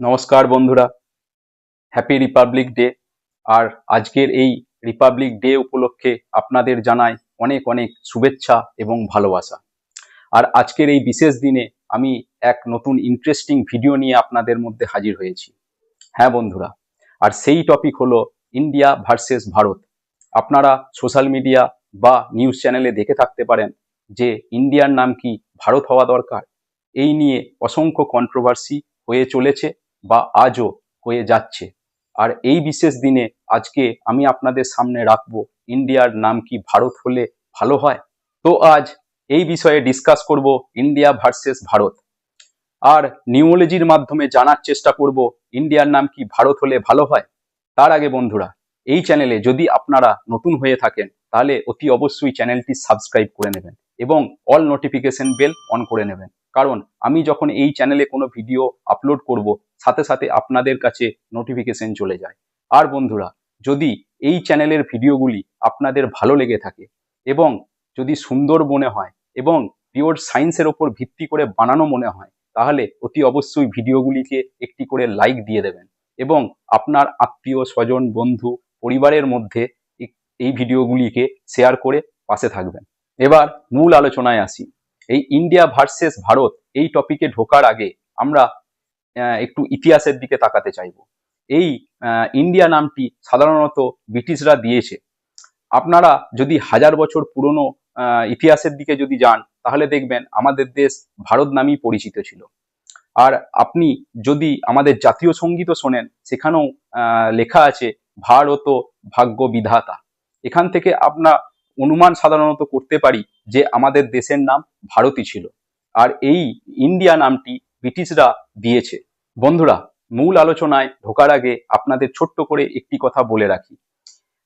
নমস্কার বন্ধুরা। Happy Republic day আর আজকের এই রিপাবলিক ডে উপলক্ষে আপনাদের জানাই অনেক অনেক শুভেচ্ছা এবং ভালোবাসা। আর আজকের এই বিশেষ দিনে আমি এক নতুন ইন্টারেস্টিং ভিডিও নিয়ে আপনাদের মধ্যে হাজির হয়েছি। হ্যাঁ বন্ধুরা, আর সেই টপিক হলো ইন্ডিয়া ভার্সেস ভারত। আপনারা সোশ্যাল মিডিয়া বা নিউজ চ্যানেলে দেখে থাকতে পারেন যে ইন্ডিয়ার নাম কি ভারত হওয়া দরকার। এই নিয়ে অসংখ্য কন্ট্রোভার্সি হয়ে চলেছে বা আজও হয়ে যাচ্ছে। আর এই বিশেষ দিনে আজকে আমি আপনাদের সামনে রাখব ইন্ডিয়ার নাম কি ভারত হলে ভালো হয়? তো আজ এই বিষয়ে ডিসকাস করব ইন্ডিয়া ভার্সেস ভারত। আর নিউমোলজির মাধ্যমে জানার চেষ্টা করব ইন্ডিয়ার নাম কি ভারত হলে ভালো হয়? তার আগে বন্ধুরা এই চ্যানেলে যদি আপনারা নতুন হয়ে থাকেন, তাহলে অতি অবশ্যই চ্যানেলটি সাবস্ক্রাইব করে নেবেন এবং অল নোটিফিকেশন বেল অন করে নেবেন। কারণ আমি যখন এই চ্যানেলে কোনো ভিডিও আপলোড করব, সাথে সাথে আপনাদের কাছে নোটিফিকেশন চলে যায়। আর বন্ধুরা, যদি এই চ্যানেলের ভিডিওগুলি আপনাদের ভালো লেগে থাকে এবং যদি সুন্দর মনে হয় এবং পিওর সায়েন্সের ওপর ভিত্তি করে বানানো মনে হয়, তাহলে অতি অবশ্যই ভিডিওগুলিকে একটি করে লাইক দিয়ে দেবেন এবং আপনার আত্মীয় স্বজন বন্ধু পরিবারের মধ্যে এই- ভিডিওগুলিকে শেয়ার করে পাশে থাকবেন। এবার মূল আলোচনায় আসি। এই ইন্ডিয়া ভার্সেস ভারত এই টপিকে ঢোকার আগে আমরা একটু ইতিহাসের দিকে তাকাতে চাইব। এই ইন্ডিয়া নামটি সাধারণত ব্রিটিশরা দিয়েছে। আপনারা যদি হাজার বছর পুরনো ইতিহাসের দিকে যদি যান, তাহলে দেখবেন আমাদের দেশ ভারত নামেই পরিচিত ছিল। আর আপনি যদি আমাদের জাতীয় সঙ্গীতও শোনেন, সেখানেও লেখা আছে ভারত ভাগ্য বিধাতা। এখান থেকে আমরা অনুমান সাধারণত করতে পারি যে আমাদের দেশের নাম ভারতই ছিল। আর এই ইন্ডিয়া নামটি ব্রিটিশরা দিয়েছে। বন্ধুরা, মূল আলোচনায় ঢোকার আগে আপনাদের ছোট্ট করে একটি কথা বলে রাখি।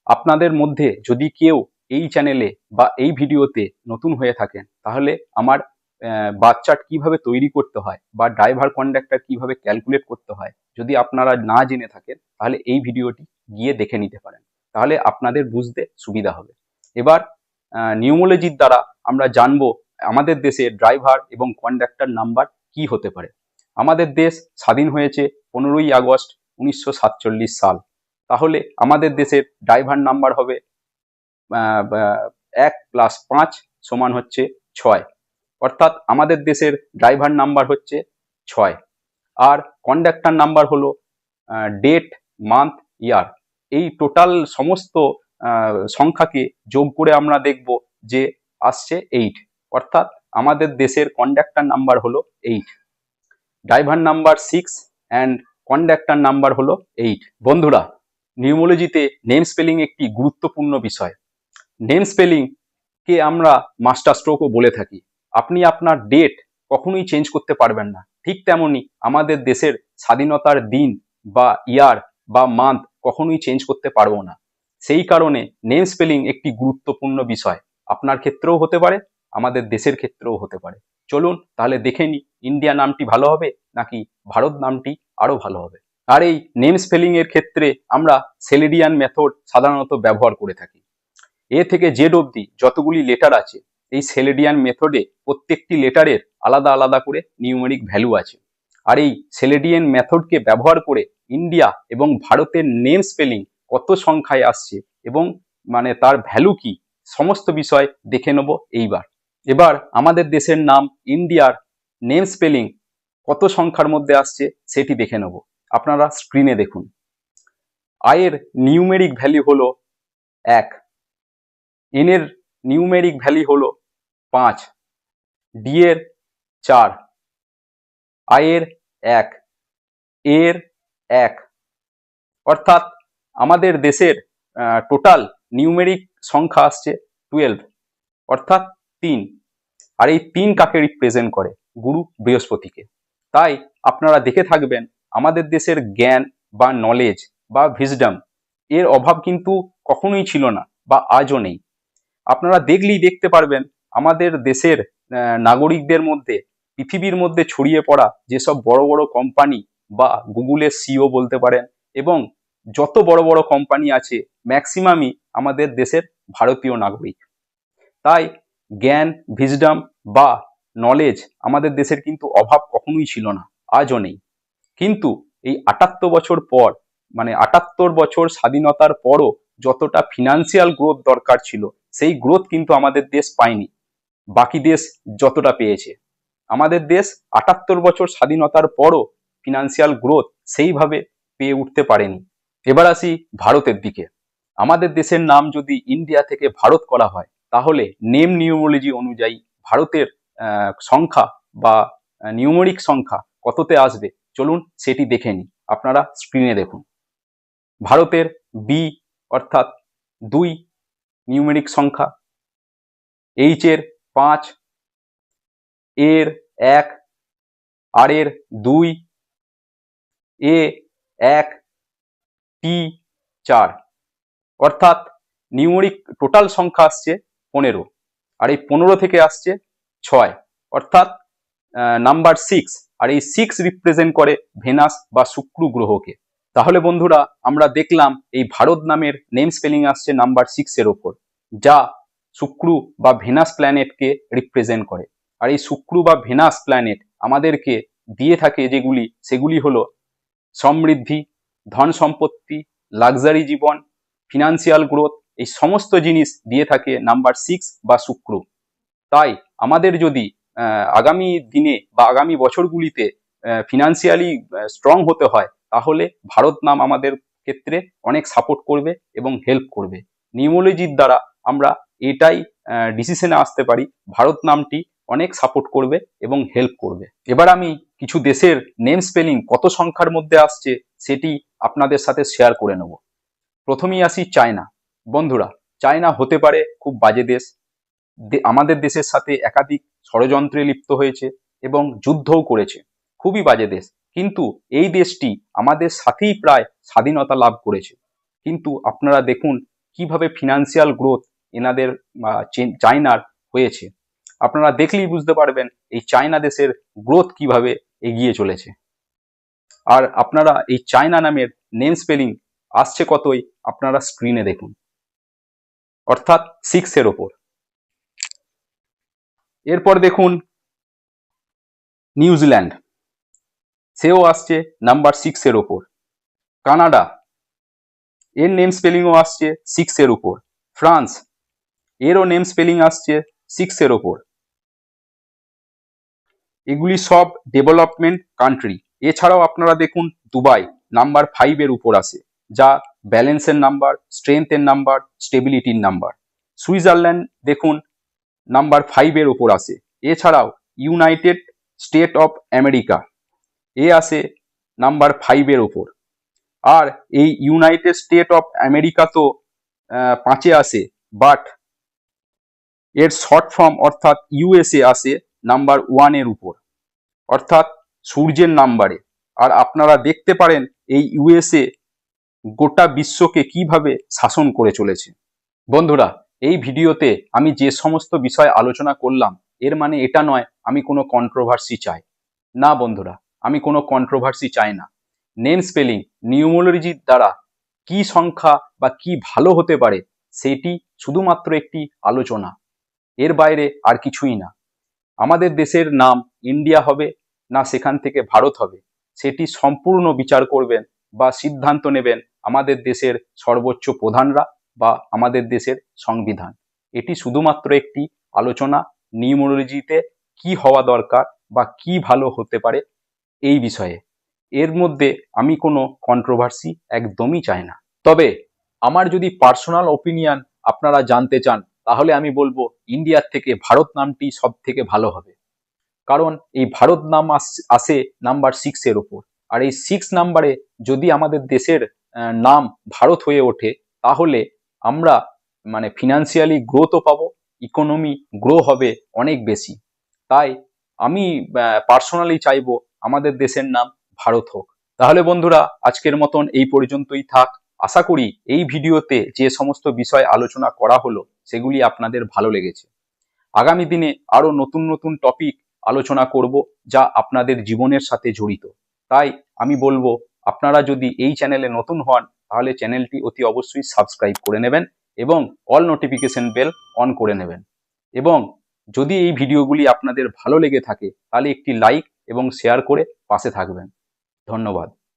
আপনাদের মধ্যে যদি কেউ এই চ্যানেলে বা এই ভিডিওতে নতুন হয়ে থাকেন, তাহলে আমার বাস চার্ট কীভাবে তৈরি করতে হয় বা ড্রাইভার কন্ডাক্টর কীভাবে ক্যালকুলেট করতে হয়, যদি আপনারা না জেনে থাকেন, তাহলে এই ভিডিওটি গিয়ে দেখে নিতে পারেন। তাহলে আপনাদের বুঝতে সুবিধা হবে। এবার নিউমোলজির দ্বারা আমরা জানব আমাদের দেশে ড্রাইভার এবং কন্ডাক্টর নাম্বার কি হতে পারে। আমাদের দেশ স্বাধীন হয়েছে পনেরোই আগস্ট উনিশশো সাতচল্লিশ সাল। তাহলে আমাদের দেশের ড্রাইভার নাম্বার হবে এক প্লাস পাঁচ সমান হচ্ছে ছয়। অর্থাৎ আমাদের দেশের ড্রাইভার নাম্বার হচ্ছে ছয়। আর কন্ডাক্টার নাম্বার হলো ডেট মান্থ ইয়ার এই টোটাল সমস্ত সংখ্যাকে যোগ করে আমরা দেখব যে আসছে এইট অর্থাৎ আমাদের দেশের কন্ডাক্টর নাম্বার হলো eight driver number six and conductor number হলো এইট বন্ধুরা, নিউমোলজিতে নেম স্পেলিং একটি গুরুত্বপূর্ণ বিষয়। নেম স্পেলিং কে আমরা মাস্টার স্ট্রোকও বলে থাকি। আপনি আপনার ডেট কখনোই চেঞ্জ করতে পারবেন না। ঠিক তেমনি আমাদের দেশের স্বাধীনতার দিন বা ইয়ার বা মান্থ কখনোই চেঞ্জ করতে পারব না। সেই কারণে নেম স্পেলিং একটি গুরুত্বপূর্ণ বিষয়। আপনার ক্ষেত্রেও হতে পারে, আমাদের দেশের ক্ষেত্রেও হতে পারে। চলুন তাহলে দেখে নি ইন্ডিয়া নামটি ভালো হবে নাকি ভারত নামটি আরও ভালো হবে? আর এই নেম স্পেলিং এর ক্ষেত্রে আমরা সেলিডিয়ান মেথড সাধারণত ব্যবহার করে থাকি। এ থেকে জেড অবধি যতগুলি লেটার আছে এই সেলেডিয়ান মেথডে প্রত্যেকটি লেটারের আলাদা আলাদা করে নিউমেরিক ভ্যালু আছে। আর এই সেলেডিয়ান মেথডকে ব্যবহার করে ইন্ডিয়া এবং ভারতের নেম স্পেলিং কত সংখ্যায় আসছে এবং মানে তার ভ্যালু কি, সমস্ত বিষয় দেখে নেব এইবার। এবার আমাদের দেশের নাম ইন্ডিয়ার নেম স্পেলিং কত সংখ্যার মধ্যে আসছে সেটি দেখে নেব। আপনারা স্ক্রিনে দেখুন। আয়ের নিউমেরিক ভ্যালু হলো এক। এনের নিউমেরিক ভ্যালু হলো পাঁচ ডি এর চার আয়ের এক এর এক। অর্থাৎ আমাদের দেশের টোটাল নিউমেরিক সংখ্যা আসছে টুয়েলভ অর্থাৎ তিন। আর এই তিন কাকে রিপ্রেজেন্ট করে? গুরু বৃহস্পতিকে। তাই আপনারা দেখে থাকবেন, আমাদের দেশের জ্ঞান বা নলেজ বা ভিজডম এর অভাব কিন্তু কখনোই ছিল না বা আজও নেই। আপনারা দেখলেই দেখতে পারবেন আমাদের দেশের নাগরিকদের মধ্যে, পৃথিবীর মধ্যে ছড়িয়ে পড়া যেসব বড় বড় কোম্পানি বা গুগলের সিও বলতে পারেন এবং যত বড় বড় কোম্পানি আছে ম্যাক্সিমামই আমাদের দেশের ভারতীয় নাগরিক। তাই জ্ঞান ভিজডাম বা নলেজ আমাদের দেশের কিন্তু অভাব কখনোই ছিল না, আজও নেই। কিন্তু এই আটাত্তর বছর পর মানে আটাত্তর বছর স্বাধীনতার পরও যতটা ফিনান্সিয়াল গ্রোথ দরকার ছিল, সেই গ্রোথ কিন্তু আমাদের দেশ পায়নি। বাকি দেশ যতটা পেয়েছে। আমাদের দেশ আটাত্তর বছর স্বাধীনতার পরও ফিনান্সিয়াল গ্রোথ সেইভাবে পেয়ে উঠতে পারেনি। এবার আসি ভারতের দিকে। আমাদের দেশের নাম যদি ইন্ডিয়া থেকে ভারত করা হয়, তাহলে নেম নিউমোলজি অনুযায়ী ভারতের সংখ্যা বা নিউমরিক সংখ্যা কততে আসবে, চলুন সেটি দেখে নিই। আপনারা স্ক্রিনে দেখুন। ভারতের বি অর্থাৎ দুই নিউমেরিক সংখ্যা এইচ এর পাঁচ, এর এক আর এর দুই, এ এক, টি চার। অর্থাৎ নিউমরিক টোটাল সংখ্যা আসছে পনেরো, আর এই পনেরো থেকে আসছে ছয়। অর্থাৎ নাম্বার সিক্স আর এই সিক্স রিপ্রেজেন্ট করে ভেনাস বা শুক্র গ্রহকে। তাহলে বন্ধুরা, আমরা দেখলাম এই ভারত নামের নেম স্পেলিং আসছে নাম্বার সিক্স এর ওপর, যা শুক্র বা ভেনাস প্ল্যানেটকে রিপ্রেজেন্ট করে। আর এই শুক্র বা ভেনাস প্ল্যানেট আমাদেরকে দিয়ে থাকে যেগুলি, সেগুলি হলো সমৃদ্ধি, ধন সম্পত্তি লাক্সারি জীবন ফিনান্সিয়াল গ্রোথ এই সমস্ত জিনিস দিয়ে থাকে নাম্বার সিক্স বা শুক্র। তাই আমাদের যদি আগামী দিনে বা আগামী বছরগুলিতে ফিনান্সিয়ালি স্ট্রং হতে হয়, তাহলে ভারত নাম আমাদের ক্ষেত্রে অনেক সাপোর্ট করবে এবং হেল্প করবে। নিউমোলজির দ্বারা আমরা এটাই ডিসিশনে আসতে পারি। ভারত নামটি অনেক সাপোর্ট করবে এবং হেল্প করবে। এবার আমি কিছু দেশের নেম স্পেলিং কত সংখ্যার মধ্যে আসছে সেটি আপনাদের সাথে শেয়ার করে নেব। প্রথমেই আসি চায়না। বন্ধুরা, চায়না হতে পারে খুব বাজে দেশ। আমাদের দেশের সাথে একাধিক ষড়যন্ত্রে লিপ্ত হয়েছে এবং যুদ্ধও করেছে। খুবই বাজে দেশ। কিন্তু এই দেশটি আমাদের সাথেই প্রায় স্বাধীনতা লাভ করেছে। কিন্তু আপনারা দেখুন কীভাবে ফিনান্সিয়াল গ্রোথ এনাদের চায়নার হয়েছে। আপনারা দেখলেই বুঝতে পারবেন এই চায়না দেশের গ্রোথ কীভাবে এগিয়ে চলেছে। আর আপনারা এই চায়না নামের নেম স্পেলিং আসছে কতই আপনারা স্ক্রিনে দেখুন। অর্থাৎ সিক্স এর ওপর। এরপর দেখুন নিউজিল্যান্ড। সেও আসছে নাম্বার সিক্স এর ওপর। কানাডা। এর নেম স্পেলিংও আসছে সিক্স এর উপর। ফ্রান্স। এরও নেম স্পেলিং আসছে সিক্স এর ওপর। এগুলি সব ডেভেলপমেন্ট কান্ট্রি এছাড়াও আপনারা দেখুন দুবাই নাম্বার ফাইভ এর উপর আসে যা ব্যালেন্সের নাম্বার স্ট্রেংথের নাম্বার স্টেবিলিটির নাম্বার সুইজারল্যান্ড দেখুন নাম্বার ফাইভ এর উপর আসে এছাড়াও ইউনাইটেড স্টেট অফ আমেরিকা এ আসে নাম্বার ফাইভ এর উপর। আর এই ইউনাইটেড স্টেট অফ আমেরিকা তো পাঁচে আসে বাট এর শর্ট ফর্ম অর্থাৎ ইউএসএ আসে নাম্বার ওয়ানের উপর। অর্থাৎ সূর্যের নাম্বারে। আর আপনারা দেখতে পারেন এই ইউএসএ গোটা বিশ্বকে কীভাবে শাসন করে চলেছে। বন্ধুরা, এই ভিডিওতে আমি যে সমস্ত বিষয় আলোচনা করলাম, এর মানে এটা নয়, আমি কোনো কন্ট্রোভার্সি চাই। না বন্ধুরা, আমি কোনো কন্ট্রোভার্সি চাই না। নেম স্পেলিং নিউমোলজির দ্বারা কি সংখ্যা বা কি ভালো হতে পারে, সেটি শুধুমাত্র একটি আলোচনা। এর বাইরে আর কিছুই না। আমাদের দেশের নাম ইন্ডিয়া হবে, না সেখান থেকে ভারত হবে। সেটি সম্পূর্ণ বিচার করবেন বা সিদ্ধান্ত নেবেন আমাদের দেশের সর্বোচ্চ প্রধানরা বা আমাদের দেশের সংবিধান। এটি শুধুমাত্র একটি আলোচনা, নিউমোলজিতে কি হওয়া দরকার বা কি ভালো হতে পারে এই বিষয়ে। এর মধ্যে আমি কোনো কন্ট্রোভার্সি একদমই চাই না। তবে আমার যদি পার্সোনাল ওপিনিয়ন আপনারা জানতে চান তাহলে আমি বলব ইন্ডিয়ার থেকে ভারত নামটি সব থেকে ভালো হবে। কারণ এই ভারত নাম আস- নাম্বার সিক্স এর উপর আর এই সিক্স নাম্বারে যদি আমাদের দেশের নাম ভারত হয়ে ওঠে, তাহলে আমরা মানে ফিনান্সিয়ালি গ্রোথও পাবো ইকোনমি গ্রো হবে অনেক বেশি। তাই আমি পার্সোনালি চাইব আমাদের দেশের নাম ভারত হোক। তাহলে বন্ধুরা, আজকের মতন এই পর্যন্তই থাক। আশা করি এই ভিডিওতে যে সমস্ত বিষয় আলোচনা করা হলো, সেগুলি আপনাদের ভালো লেগেছে। আগামী দিনে আরও নতুন নতুন টপিক আলোচনা করব যা আপনাদের জীবনের সাথে জড়িত। তাই আমি বলব, আপনারা যদি এই চ্যানেলে নতুন হন, তাহলে চ্যানেলটি অতি অবশ্যই সাবস্ক্রাইব করে নেবেন এবং অল নোটিফিকেশন বেল অন করে নেবেন। এবং যদি এই ভিডিওগুলি আপনাদের ভালো লেগে থাকে, তাহলে একটি লাইক এবং শেয়ার করে পাশে থাকবেন। ধন্যবাদ।